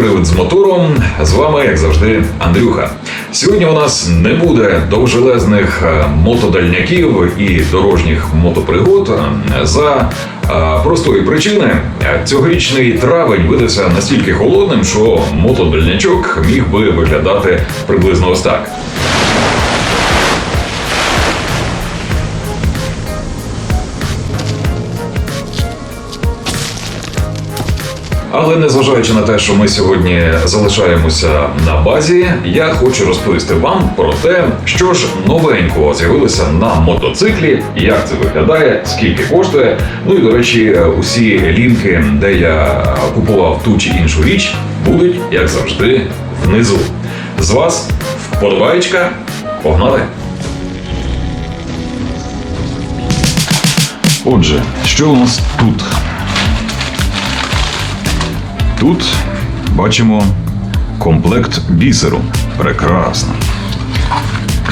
привид з мотором. З вами, як завжди, Андрюха. Сьогодні у нас не буде довжелезних е, мотодальняків і дорожніх мотопригод е, за е, простої причини. Цьогорічний травень видався настільки холодним, що мотодальнячок міг би виглядати приблизно ось так. Але незважаючи на те, що ми сьогодні залишаємося на базі, я хочу розповісти вам про те, що ж новенького з'явилося на мотоциклі, як це виглядає, скільки коштує. Ну і до речі, усі лінки, де я купував ту чи іншу річ, будуть як завжди внизу. З вас вподобаєчка. Погнали! Отже, що у нас тут? Тут бачимо комплект бісеру. Прекрасно.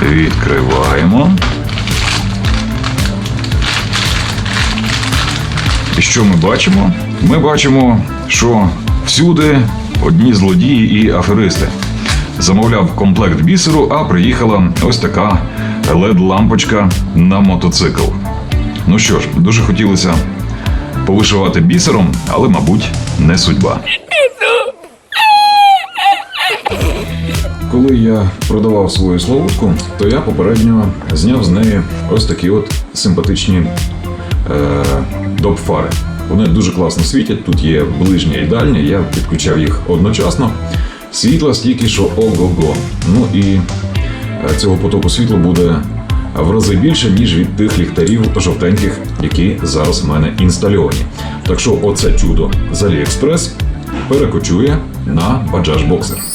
Відкриваємо. І що ми бачимо? Ми бачимо, що всюди одні злодії і аферисти. Замовляв комплект бісеру, а приїхала ось така LED-лампочка на мотоцикл. Ну що ж, дуже хотілося повишивати бісером, але, мабуть, не судьба. Коли я продавав свою словутку, то я попередньо зняв з неї ось такі от симпатичні е, доп-фари. Вони дуже класно світять. Тут є ближнє і дальнє. Я підключав їх одночасно. Світла стільки, що ого-го. Ну і е, цього потоку світла буде в рази більше, ніж від тих ліхтарів жовтеньких, які зараз в мене інстальовані. Так що оце чудо з AliExpress перекочує на Bajaj Boxer.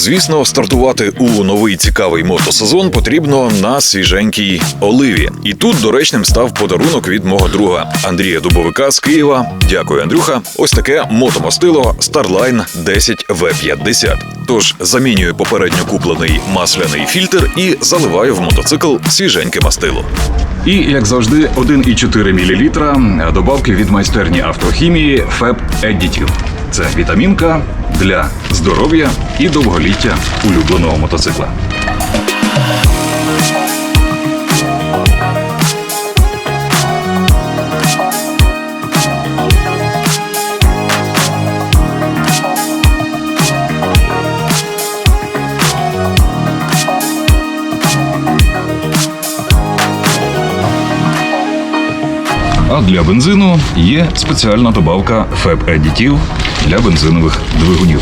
Звісно, стартувати у новий цікавий мотосезон потрібно на свіженькій оливі. І тут доречним став подарунок від мого друга Андрія Дубовика з Києва. Дякую, Андрюха. Ось таке мотомастило Starline 10 V50. Тож замінюю попередньо куплений масляний фільтр і заливаю в мотоцикл свіженьке мастило. І, як завжди, 1,4 мл добавки від майстерні автохімії FEB Additive. Це вітамінка для здоров'я і довголіття улюбленого мотоцикла. Для бензину є спеціальна добавка Additive для бензинових двигунів.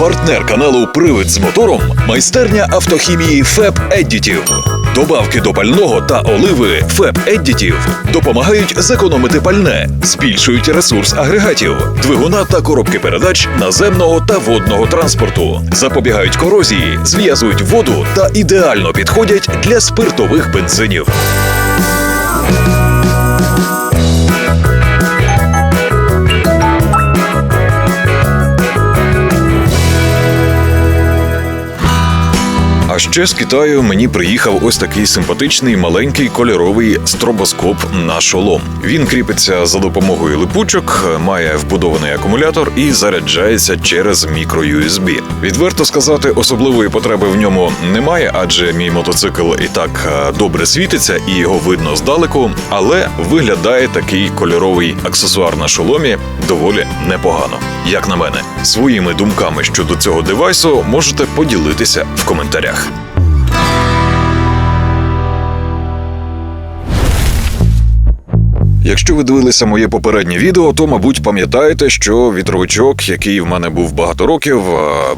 Партнер каналу Привид з мотором майстерня автохімії FEB Additive. Добавки до пального та оливи FEB Additive допомагають зекономити пальне, збільшують ресурс агрегатів, двигуна та коробки передач наземного та водного транспорту, запобігають корозії, зв'язують воду та ідеально підходять для спиртових бензинів. Ще з Китаю мені приїхав ось такий симпатичний маленький кольоровий стробоскоп на шолом. Він кріпиться за допомогою липучок, має вбудований акумулятор і заряджається через мікро-USB. Відверто сказати, особливої потреби в ньому немає, адже мій мотоцикл і так е, добре світиться і його видно здалеку. Але виглядає такий кольоровий аксесуар на шоломі доволі непогано. Як на мене, своїми думками щодо цього девайсу можете поділитися в коментарях. Якщо ви дивилися моє попереднє відео, то мабуть пам'ятаєте, що вітровичок, який в мене був багато років,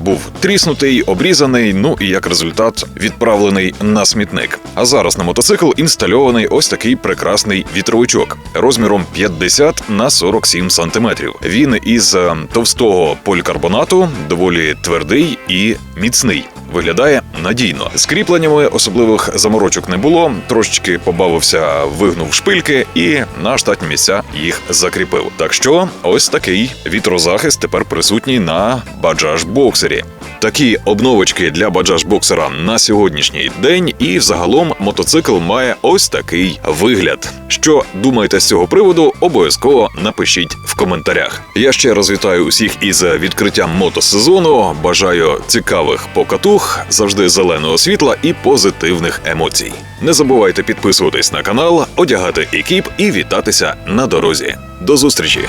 був тріснутий, обрізаний, ну і як результат відправлений на смітник. А зараз на мотоцикл інстальований ось такий прекрасний вітровичок розміром 50 на 47 сантиметрів. Він із е, товстого полікарбонату, доволі твердий і міцний. Виглядає надійно. З кріпленнями особливих заморочок не було. Трошечки побавився, вигнув шпильки і на штатні місця їх закріпив. Так що ось такий вітрозахист тепер присутній на Bajaj боксері. Такі обновочки для Bajaj боксера на сьогоднішній день, і взагалом мотоцикл має ось такий вигляд. Що думаєте з цього приводу? Обов'язково напишіть в коментарях. Я ще раз вітаю усіх із відкриттям мотосезону. Бажаю цікавих покатух, завжди зеленого світла і позитивних емоцій. Не забувайте підписуватись на канал, одягати екіп і вітатися на дорозі. До зустрічі!